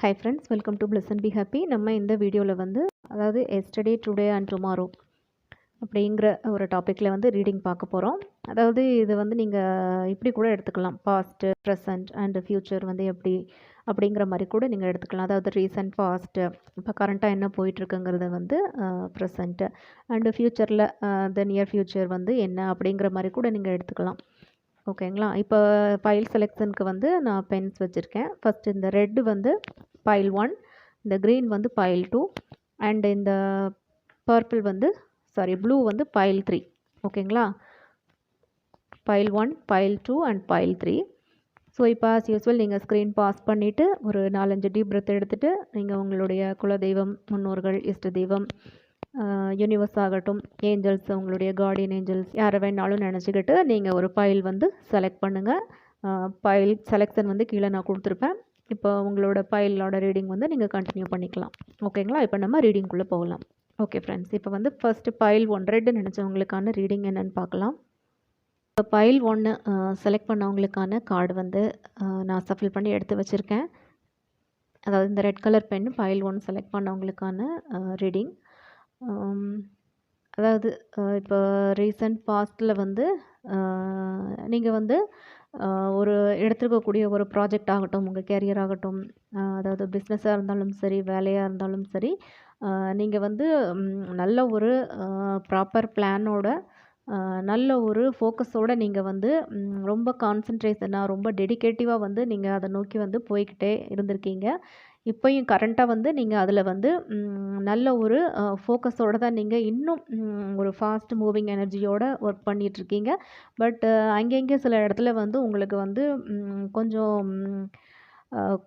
Hi friends welcome to plus and B happy நம்ம இந்த வீடியோவில் வந்து அதாவது எஸ்டர்டே டுடே அண்ட் டுமாரோ அப்படிங்கிற ஒரு டாப்பிக்கில் வந்து ரீடிங் பார்க்க போகிறோம் அதாவது இது வந்து நீங்கள் இப்படி கூட எடுத்துக்கலாம். பாஸ்ட்டு ப்ரெசண்ட் அண்டு ஃப்யூச்சர் வந்து எப்படி அப்படிங்கிற மாதிரி கூட நீங்கள் எடுத்துக்கலாம். அதாவது ரீசன்ட் பாஸ்ட்டு இப்போ கரண்ட்டாக என்ன போயிட்டுருக்குங்கிறத வந்து ப்ரெசண்ட்டு அண்டு ஃப்யூச்சரில் த நியர் ஃப்யூச்சர் வந்து என்ன அப்படிங்கிற மாதிரி கூட நீங்கள் எடுத்துக்கலாம். ஓகேங்களா? இப்போ ஃபைல் செலெக்ஷனுக்கு வந்து நான் பென்ஸ் வச்சுருக்கேன். ஃபஸ்ட் இந்த ரெட்டு வந்து பைல் ஒன் இந்த க்ரீன் வந்து பைல் டூ அண்ட் இந்த பர்பிள் வந்து சாரி ப்ளூ வந்து பைல் த்ரீ ஓகேங்களா? File one file two and file three so இப்போ ஆஸ் யூஸ்வல் நீங்கள் ஸ்க்ரீன் பாஸ் பண்ணிவிட்டு ஒரு நாலஞ்சு டீப் பிரத் எடுத்துகிட்டு நீங்கள் உங்களுடைய குலதெய்வம் முன்னோர்கள் இஷ்ட தெய்வம் யூனிவர்ஸ் ஆகட்டும் ஏஞ்சல்ஸ் உங்களுடைய கார்டியன் ஏஞ்சல்ஸ் யாரை வேணாலும் நினச்சிக்கிட்டு நீங்கள் ஒரு ஃபைல் வந்து செலக்ட் பண்ணுங்கள் ஃபைல் செலெக்ஷன் வந்து கீழே நான் கொடுத்துருப்பேன். இப்போ உங்களோட ஃபைலோட ரீடிங் வந்து நீங்கள் கண்டினியூ பண்ணிக்கலாம். ஓகேங்களா இப்போ நம்ம ரீடிங்குள்ளே போகலாம். ஓகே ஃப்ரெண்ட்ஸ் இப்போ வந்து ஃபஸ்ட்டு ஃபைல் ஒன் ரெட்டு நினச்சவங்களுக்கான ரீடிங் என்னென்னு பார்க்கலாம். இப்போ ஃபைல் ஒன்று செலக்ட் பண்ணவங்களுக்கான கார்டு வந்து நான் சஃபில் பண்ணி எடுத்து வச்சுருக்கேன். அதாவது இந்த red colour pen file one select பண்ணவங்களுக்கான reading அதாவது இப்போ ரீசன்ட் பாஸ்ட்டில் வந்து நீங்கள் வந்து ஒரு எடுத்துருக்கக்கூடிய ஒரு ப்ராஜெக்ட் ஆகட்டும் உங்கள் கேரியர் ஆகட்டும் அதாவது பிஸ்னஸாக இருந்தாலும் சரி வேலையாக இருந்தாலும் சரி நீங்கள் வந்து நல்ல ஒரு ப்ராப்பர் பிளானோட நல்ல ஒரு ஃபோக்கஸோடு நீங்கள் வந்து ரொம்ப கான்சன்ட்ரேஷனாக ரொம்ப டெடிக்கேட்டிவாக வந்து நீங்கள் அதை நோக்கி வந்து போய்கிட்டே இருந்திருக்கீங்க. இப்போயும் கரண்ட்டாக வந்து நீங்கள் அதில் வந்து நல்ல ஒரு ஃபோக்கஸோடு தான் நீங்கள் இன்னும் ஒரு ஃபாஸ்ட் மூவிங் எனர்ஜியோடு ஒர்க் பண்ணிகிட்ருக்கீங்க பட் அங்கங்கே சில இடத்துல வந்து உங்களுக்கு வந்து கொஞ்சம்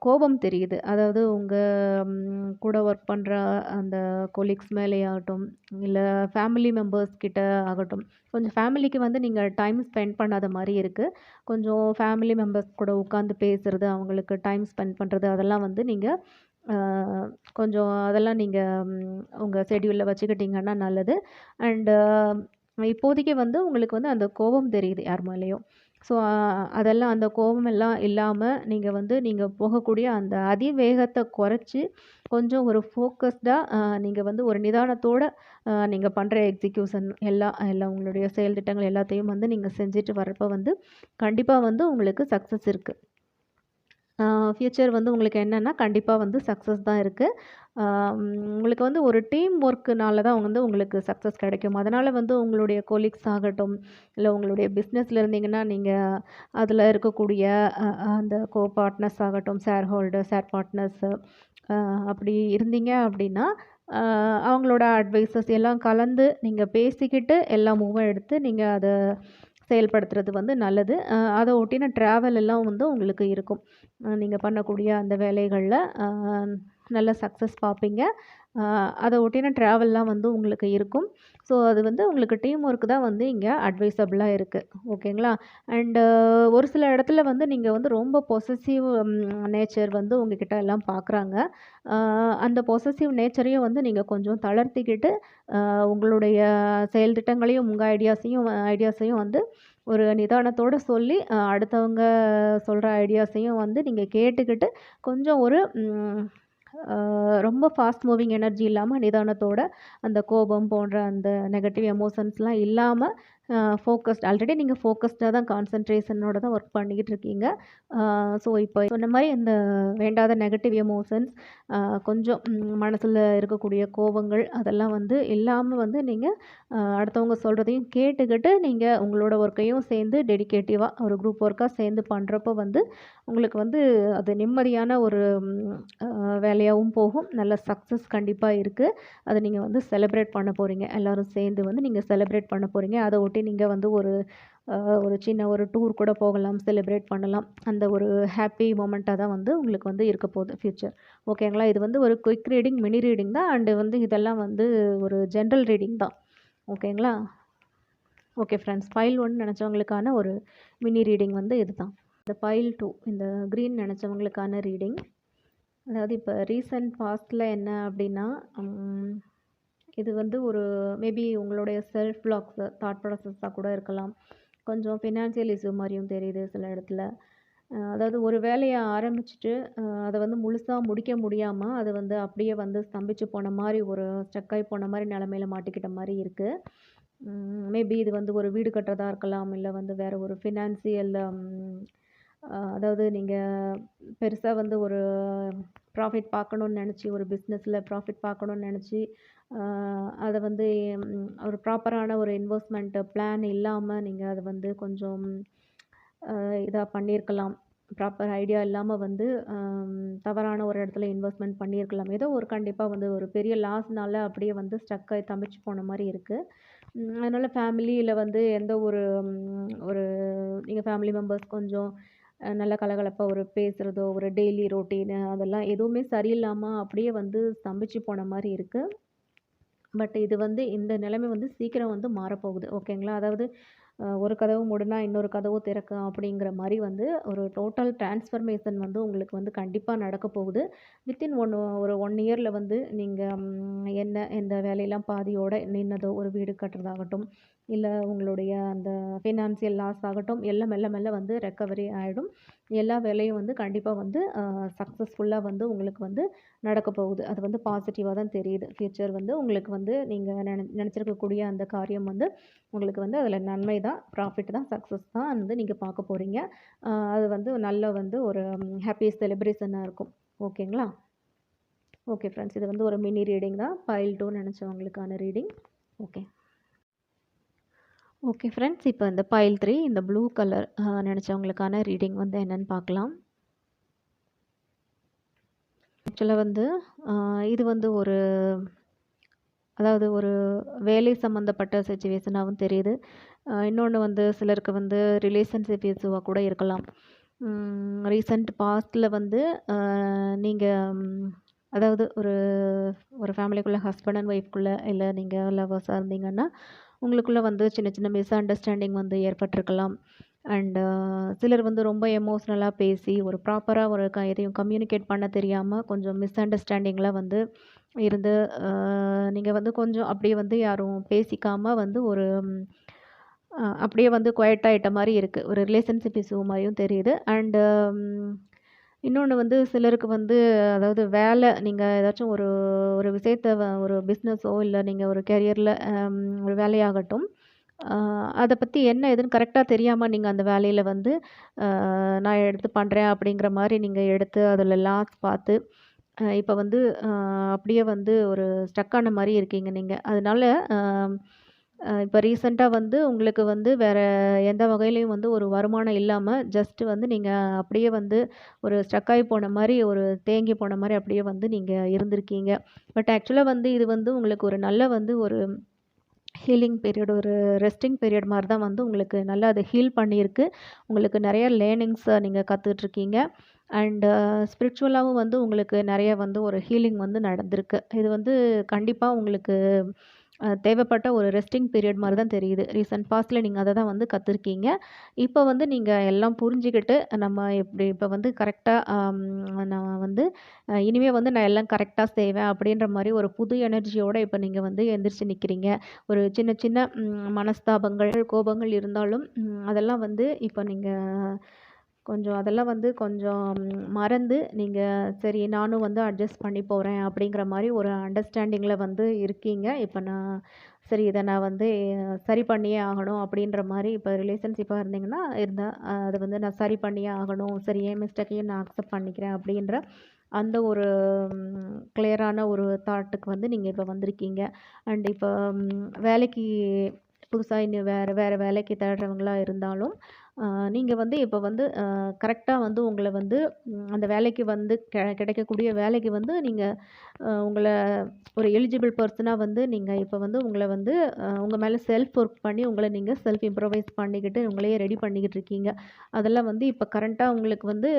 கோபம் தெரியுது. அதாவது உங்கள் கூட ஒர்க் பண்ணுற அந்த கொலீக்ஸ் மேலே ஆகட்டும் இல்லை ஃபேமிலி மெம்பர்ஸ் கிட்ட ஆகட்டும் கொஞ்சம் ஃபேமிலிக்கு வந்து நீங்கள் டைம் ஸ்பெண்ட் பண்ணாத மாதிரி இருக்குது கொஞ்சம் ஃபேமிலி மெம்பர்ஸ் கூட உட்காந்து பேசுகிறது அவங்களுக்கு டைம் ஸ்பெண்ட் பண்ணுறது அதெல்லாம் வந்து நீங்கள் கொஞ்சம் அதெல்லாம் நீங்கள் உங்கள் ஷெடியூலில் வச்சுக்கிட்டிங்கன்னா நல்லது. அண்டு இப்போதைக்கு வந்து உங்களுக்கு வந்து அந்த கோபம் தெரியுது யார் மேலேயும். ஸோ அதெல்லாம் அந்த கோபமெல்லாம் இல்லாமல் நீங்கள் வந்து நீங்கள் போகக்கூடிய அந்த அதிவேகத்தை குறைச்சி கொஞ்சம் ஒரு ஃபோக்கஸ்டாக நீங்கள் வந்து ஒரு நிதானத்தோடு நீங்கள் பண்ணுற எக்ஸிக்யூஷன் எல்லாம் எல்லாம் உங்களுடைய செயல் திட்டங்கள் எல்லாத்தையும் வந்து நீங்கள் செஞ்சுட்டு வரப்போ வந்து கண்டிப்பாக வந்து உங்களுக்கு சக்ஸஸ் இருக்குது ஃப்யூச்சர் வந்து உங்களுக்கு என்னென்னா கண்டிப்பாக வந்து சக்ஸஸ் தான் இருக்குது உங்களுக்கு வந்து ஒரு டீம் ஒர்க்குனால தான் வந்து உங்களுக்கு சக்ஸஸ் கிடைக்கும். அதனால் வந்து உங்களுடைய கொலீக்ஸ் ஆகட்டும் இல்லை உங்களுடைய பிஸ்னஸில் இருந்தீங்கன்னா நீங்கள் அதில் இருக்கக்கூடிய அந்த கோ பார்ட்னர்ஸ் ஆகட்டும் ஷேர் ஹோல்டர் ஷேர் பார்ட்னர்ஸு அப்படி இருந்தீங்க அப்படின்னா அவங்களோட அட்வைசஸ் எல்லாம் கலந்து நீங்கள் பேசிக்கிட்டு எல்லா மூவும் எடுத்து நீங்கள் அதை செயல்படுத்துறது வந்து நல்லது. அதை ஒட்டின ட்ராவல் எல்லாம் வந்து உங்களுக்கு இருக்கும். நீங்கள் பண்ணக்கூடிய அந்த வேலைகளில் நல்ல சக்ஸஸ் பார்ப்பீங்க அதை ஒட்டின ட்ராவல்லாம் வந்து உங்களுக்கு இருக்கும். ஸோ அது வந்து உங்களுக்கு டீம் ஒர்க் தான் வந்து இங்கே அட்வைசபிளாக இருக்குது ஓகேங்களா அண்டு ஒரு சில இடத்துல வந்து நீங்கள் வந்து ரொம்ப பொசசிவ் நேச்சர் வந்து உங்ககிட்ட எல்லாம் பார்க்குறாங்க அந்த பொசசிவ் நேச்சரையும் வந்து நீங்கள் கொஞ்சம் தளர்த்திக்கிட்டு உங்களுடைய செயல் திட்டங்களையும் உங்கள் ஐடியாஸையும் ஐடியாஸையும் வந்து ஒரு நிதானத்தோடு சொல்லி அடுத்தவங்க சொல்கிற ஐடியாஸையும் வந்து நீங்கள் கேட்டுக்கிட்டு கொஞ்சம் ஒரு ரொம்ப ஃபாஸ்ட் மூவிங் எனர்ஜி இல்லாமல் நிதானத்தோட அந்த கோபம் போன்ற அந்த நெகட்டிவ் எமோஷன்ஸ்லாம் இல்லாமல் ஃபோக்கஸ்ட் ஆல்ரெடி நீங்கள் ஃபோக்கஸ்டாக தான் கான்சன்ட்ரேஷனோட தான் ஒர்க் பண்ணிக்கிட்டு இருக்கீங்க ஸோ இப்போ சொன்ன மாதிரி இந்த வேண்டாத நெகட்டிவ் எமோஷன்ஸ் கொஞ்சம் மனசில் இருக்கக்கூடிய கோபங்கள் அதெல்லாம் வந்து இல்லாமல் வந்து நீங்கள் அடுத்தவங்க சொல்கிறதையும் கேட்டுக்கிட்டு நீங்கள் உங்களோட ஒர்க்கையும் சேர்ந்து டெடிக்கேட்டிவாக ஒரு குரூப் ஒர்க்காக சேர்ந்து பண்ணுறப்போ வந்து உங்களுக்கு வந்து அது நிம்மதியான ஒரு வேலையாகவும் போகும். நல்ல சக்ஸஸ் கண்டிப்பாக இருக்குது அதை நீங்கள் வந்து செலிப்ரேட் பண்ண போகிறீங்க எல்லோரும் சேர்ந்து வந்து நீங்கள் செலிப்ரேட் பண்ண போகிறீங்க அதை ஒட்டி நீங்கள் வந்து ஒரு ஒரு சின்ன ஒரு டூர் கூட போகலாம் செலிப்ரேட் பண்ணலாம். அந்த ஒரு ஹாப்பி மூமெண்ட்டாக தான் வந்து உங்களுக்கு வந்து இருக்க போகுது ஃப்யூச்சர் ஓகேங்களா இது வந்து ஒரு குயிக் ரீடிங் மினி ரீடிங் தான். அண்டு வந்து இதெல்லாம் வந்து ஒரு ஜென்ரல் ரீடிங் தான். ஓகேங்களா ஓகே ஃப்ரெண்ட்ஸ் ஃபைல் ஒன் நினச்சவங்களுக்கான ஒரு மினி ரீடிங் வந்து இது தான். இந்த ஃபைல் டூ இந்த க்ரீன் நினச்சவங்களுக்கான ரீடிங் அதாவது இப்போ ரீசன்ட் பாஸ்டில் என்ன அப்படின்னா இது வந்து ஒரு மேபி உங்களுடைய செல்ஃப் பிளாக்ஸ் தாட் ப்ராசஸாக கூட இருக்கலாம் கொஞ்சம் ஃபினான்ஷியல் இஷ்யூ மாதிரியும் தெரியுது சில இடத்துல அதாவது ஒரு வேலையை ஆரம்பிச்சுட்டு, அதை வந்து முழுசாக முடிக்க முடியாமல் அது வந்து அப்படியே வந்து ஸ்தம்பிச்சு போன மாதிரி ஒரு ஸ்டக்காகி போன மாதிரி நிலமையில மாட்டிக்கிட்ட மாதிரி இருக்குது மேபி இது வந்து ஒரு வீடு கட்டுறதா இருக்கலாம். இல்லை வந்து வேறு ஒரு ஃபினான்சியல் அதாவது நீங்கள் பெருசாக வந்து ஒரு ப்ராஃபிட் பார்க்கணுன்னு நினச்சி ஒரு பிஸ்னஸில் ப்ராஃபிட் பார்க்கணுன்னு நினச்சி அதை வந்து ஒரு ப்ராப்பரான ஒரு இன்வெஸ்ட்மெண்ட்டு பிளான் இல்லாமல் நீங்கள் அதை வந்து கொஞ்சம் இதாக பண்ணியிருக்கலாம். ப்ராப்பர் ஐடியா இல்லாமல் வந்து தவறான ஒரு இடத்துல இன்வெஸ்ட்மெண்ட் பண்ணியிருக்கலாம். ஏதோ ஒரு கண்டிப்பாக வந்து ஒரு பெரிய லாஸ்னால அப்படியே வந்து ஸ்டக் தமிச்சு போன மாதிரி இருக்குது அதனால் ஃபேமிலியில் வந்து எந்த ஒரு ஒரு நீங்கள் ஃபேமிலி மெம்பர்ஸ் கொஞ்சம் நல்ல நல்லா ஒரு பேசுகிறதோ ஒரு டெய்லி ரொட்டீனு அதெல்லாம் எதுவுமே சரியில்லாமல் அப்படியே வந்து ஸ்தம்பிச்சு போன மாதிரி இருக்குது பட் இது வந்து இந்த நிலைமை வந்து சீக்கிரம் வந்து மாறப்போகுது. ஓகேங்களா? அதாவது ஒரு கதவு முடினா இன்னொரு கதவு திறக்கும் அப்படிங்கிற மாதிரி வந்து ஒரு டோட்டல் டிரான்ஸ்ஃபர்மேஷன் வந்து உங்களுக்கு வந்து கண்டிப்பாக நடக்க போகுது. வித்தின் ஒன் ஒரு ஒன் இயரில் வந்து நீங்கள் என்ன எந்த வேலையெல்லாம் பாதியோட நின்னதோ, ஒரு வீடு கட்டுறதாகட்டும், இல்லை உங்களுடைய அந்த ஃபினான்சியல் லாஸ் ஆகட்டும், எல்லாம் மெல்ல மெல்ல வந்து ரெக்கவரி ஆகிடும் எல்லா வேலையும் வந்து கண்டிப்பாக வந்து சக்ஸஸ்ஃபுல்லாக வந்து உங்களுக்கு வந்து நடக்கப் போகுது. அது வந்து பாசிட்டிவாக தான் தெரியுது. ஃபியூச்சர் வந்து உங்களுக்கு வந்து நீங்கள் நென நினச்சிருக்கக்கூடிய அந்த காரியம் வந்து உங்களுக்கு வந்து அதில் நன்மை தான், ப்ராஃபிட் தான், சக்ஸஸ் தான் வந்து நீங்கள் பார்க்க போகிறீங்க அது வந்து நல்ல வந்து ஒரு ஹாப்பி செலிப்ரேஷனாக இருக்கும். ஓகேங்களா? Okay friends. இது வந்து ஒரு மினி ரீடிங் தான். பைல் டூ நினச்சவங்களுக்கான ரீடிங். ஓகே. Okay friends. இப்போ இந்த பைல் த்ரீ இந்த ப்ளூ கலர் நினச்சவங்களுக்கான ரீடிங் வந்து என்னென்னு பார்க்கலாம். ஆக்சுவலாக வந்து இது வந்து ஒரு அதாவது ஒரு வேலை சம்மந்தப்பட்ட சுச்சுவேஷனாகவும் தெரியுது. இன்னொன்று வந்து சிலருக்கு வந்து ரிலேஷன்ஷிப் இஷ்யூவாக கூட இருக்கலாம். ரீசண்ட் ரீசென்ட் வந்து நீங்கள் அதாவது ஒரு ஒரு ஃபேமிலிக்குள்ளே ஹஸ்பண்ட் அண்ட் ஒய்ஃப்குள்ளே இல்லை நீங்கள் லவர்ஸாக இருந்தீங்கன்னா, உங்களுக்குள்ளே வந்து சின்ன சின்ன மிஸ் அண்டர்ஸ்டாண்டிங் வந்து ஏற்பட்டிருக்கலாம். அண்டு சிலர் வந்து ரொம்ப எமோஷ்னலாக பேசி, ஒரு ப்ராப்பராக ஒரு க எதையும் கம்யூனிகேட் பண்ண தெரியாமல் கொஞ்சம் மிஸ் அண்டர்ஸ்டாண்டிங்கில் வந்து இருந்து, நீங்கள் வந்து கொஞ்சம் அப்படியே வந்து யாரும் பேசிக்காமல் வந்து ஒரு அப்படியே வந்து குயட் ஆகிட்ட மாதிரி இருக்குது ஒரு ரிலேஷன்ஷிப் இஷ்யூ மாதிரியும் தெரியுது. அண்டு இன்னொன்று வந்து சிலருக்கு வந்து அதாவது வேலை நீங்கள் ஏதாச்சும் ஒரு ஒரு விஷயத்தை ஒரு பிஸ்னஸோ இல்லை நீங்கள் ஒரு கெரியரில் ஒரு வேலையாகட்டும், அதை பற்றி என்ன ஏதுன்னு கரெக்டாக தெரியாமல் நீங்கள் அந்த வேலையில் வந்து நான் எடுத்து பண்ணுறேன் அப்படிங்கிற மாதிரி நீங்கள் எடுத்து அதில் லாஸ் பார்த்து, இப்போ வந்து அப்படியே வந்து ஒரு ஸ்டக்கான ஆன இருக்கீங்க நீங்கள் அதனால இப்போ அ வந்து உங்களுக்கு வந்து வேறு எந்த வகையிலையும் வந்து ஒரு வருமானம் இல்லாமல் ஜஸ்ட்டு வந்து நீங்கள் அப்படியே வந்து ஒரு ஸ்ட்ரக்காகி போன மாதிரி ஒரு தேங்கி போன மாதிரி அப்படியே வந்து நீங்கள் இருந்திருக்கீங்க. பட் ஆக்சுவலாக வந்து இது வந்து உங்களுக்கு ஒரு நல்ல வந்து ஒரு ஹீலிங் பீரியட், ஒரு ரெஸ்டிங் பீரியட் மாதிரி தான் வந்து உங்களுக்கு நல்லா அது ஹீல் பண்ணியிருக்கு. உங்களுக்கு நிறைய லேர்னிங்ஸை நீங்கள் கற்றுட்ருக்கீங்க அண்டு ஸ்பிரிச்சுவலாகவும் வந்து உங்களுக்கு நிறைய வந்து ஒரு ஹீலிங் வந்து நடந்திருக்கு. இது வந்து கண்டிப்பாக உங்களுக்கு தேவைப்பட்ட ஒரு ரெஸ்டிங் பீரியட் மாதிரி தான் தெரியுது. ரீசன்ட் பாஸ்ட்ல நீங்கள் அதை தான் வந்து கத்துருக்கீங்க. இப்போ வந்து நீங்கள் எல்லாம் புரிஞ்சுக்கிட்டு நம்ம இப்படி இப்போ வந்து கரெக்டாக நான் வந்து இனிமேல் இனிமே வந்து நான் எல்லாம் கரெக்டாக செய்வேன் அப்படின்ற மாதிரி ஒரு புது எனர்ஜியோடு இப்போ நீங்கள் வந்து எந்திரிச்சு நிற்கிறீங்க ஒரு சின்ன சின்ன மனஸ்தாபங்கள், கோபங்கள் இருந்தாலும், அதெல்லாம் வந்து இப்போ நீங்கள் கொஞ்சம் அதெல்லாம் வந்து கொஞ்சம் மறந்து, நீங்கள் சரி நானும் வந்து அட்ஜஸ்ட் பண்ணி போகிறேன் அப்படிங்கிற மாதிரி ஒரு அண்டர்ஸ்டாண்டிங்கில் வந்து இருக்கீங்க. இப்போ நான் சரி இதை நான் வந்து சரி பண்ணியே ஆகணும் அப்படின்ற மாதிரி இப்போ ரிலேஷன்ஷிப்பாக இருந்தீங்கன்னா இருந்தால் அதை வந்து நான் சரி பண்ணியே ஆகணும். சரி என் மிஸ்டேக்கையும் நான் அக்செப்ட் பண்ணிக்கிறேன் அப்படின்ற அந்த ஒரு கிளியரான ஒரு தாட்டுக்கு வந்து நீங்கள் இப்போ வந்திருக்கீங்க. அண்ட் இப்போ வேலைக்கு புதுசாக இன்னும் வேறு வேறு வேலைக்கு தேடுறவங்களா இருந்தாலும், நீங்கள் வந்து இப்போ வந்து கரெக்டாக வந்து உங்களை வந்து அந்த வேலைக்கு வந்து கெ கிடைக்கக்கூடிய வேலைக்கு வந்து நீங்கள் உங்களை ஒரு எலிஜிபிள் பர்சனாக வந்து நீங்கள் இப்போ வந்து உங்களை வந்து உங்கள் மேலே செல்ஃப் ஒர்க் பண்ணி உங்களை நீங்கள் செல்ஃப் இம்ப்ரவைஸ் பண்ணிக்கிட்டு, உங்களையே ரெடி பண்ணிக்கிட்டு இருக்கீங்க. அதெல்லாம் வந்து இப்போ கரண்ட்டாக உங்களுக்கு வந்து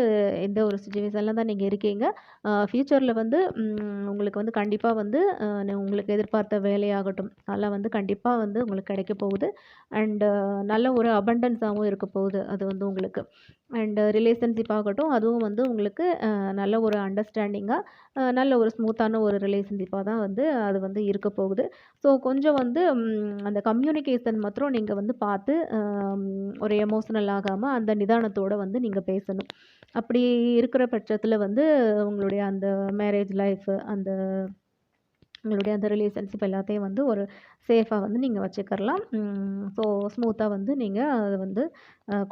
எந்த ஒரு சுச்சுவேஷன்லாம் தான் நீங்கள் இருக்கீங்க. ஃப்யூச்சரில் வந்து உங்களுக்கு வந்து கண்டிப்பாக வந்து உங்களுக்கு எதிர்பார்த்த வேலையாகட்டும், அதெல்லாம் வந்து கண்டிப்பாக வந்து உங்களுக்கு கிடைக்க போகுது. அண்டு நல்ல ஒரு அபண்டன்ஸாகவும் இருக்க போகுது. போகுது அது வந்து உங்களுக்கு. அண்ட் ரிலேஷன்ஷிப் ஆகட்டும் அதுவும் வந்து உங்களுக்கு நல்ல ஒரு அண்டர்ஸ்டாண்டிங்காக நல்ல ஒரு ஸ்மூத்தான ஒரு ரிலேஷன்ஷிப்பாக தான் வந்து அது வந்து இருக்க போகுது. ஸோ கொஞ்சம் வந்து அந்த கம்யூனிகேஷன் மாத்திரம் நீங்கள் வந்து பார்த்து ஒரு எமோஷனல் ஆகாமல் அந்த நிதானத்தோடு வந்து நீங்கள் பேசணும். அப்படி இருக்கிற பட்சத்தில் வந்து உங்களுடைய அந்த மேரேஜ் லைஃப் அந்த உங்களுடைய அந்த ரிலேஷன்ஷிப் எல்லாத்தையும் வந்து ஒரு சேஃபாக வந்து நீங்கள் வச்சுக்கிறலாம். ஸோ ஸ்மூத்தாக வந்து நீங்கள் அதை வந்து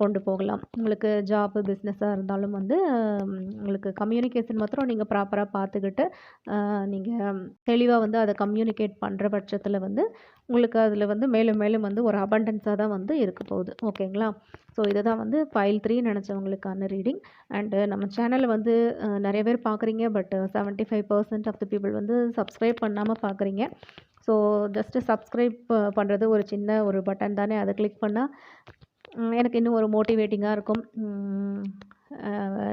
கொண்டு போகலாம். உங்களுக்கு ஜாப்பு பிஸ்னஸாக இருந்தாலும் வந்து உங்களுக்கு கம்யூனிகேஷன் மாத்திரம் நீங்கள் ப்ராப்பராக பார்த்துக்கிட்டு நீங்கள் தெளிவாக வந்து அதை கம்யூனிகேட் பண்ணுற பட்சத்தில் வந்து உங்களுக்கு அதில் வந்து மேலும் மேலும் வந்து ஒரு அபண்டன்ஸாக தான் வந்து இருக்க போகுது. ஓகேங்களா ஸோ இதை தான் வந்து ஃபைல் த்ரீ நினச்சவங்களுக்கான ரீடிங் அண்டு நம்ம சேனலில் வந்து நிறைய பேர் பார்க்குறீங்க. But seventy five percent of the people வந்து சப்ஸ்கிரைப் பண்ணாமல் பார்க்குறீங்க. ஸோ ஜஸ்ட்டு சப்ஸ்கிரைப் பண்ணுறது ஒரு சின்ன ஒரு பட்டன் தானே. அதை கிளிக் பண்ணால் எனக்கு இன்னும் ஒரு மோட்டிவேட்டிங்காக இருக்கும்.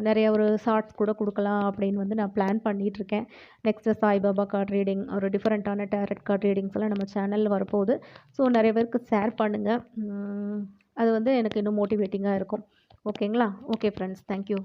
நிறைய ஒரு ஷார்ட்ஸ் கூட கொடுக்கலாம் அப்படின்னு வந்து நான் பிளான் பண்ணிகிட்ருக்கேன் நெக்ஸ்ட்டு சாய்பாபா கார்ட் ரீடிங் ஒரு டிஃப்ரெண்ட்டான டேரட் கார்ட் ரீடிங்ஸ் எல்லாம் நம்ம சேனலில் வரப்போகுது. ஸோ நிறைய பேருக்கு ஷேர் பண்ணுங்கள் அது வந்து எனக்கு இன்னும் மோட்டிவேட்டிங்காக இருக்கும். ஓகேங்களா ஓகே ஃப்ரெண்ட்ஸ் தேங்க்யூ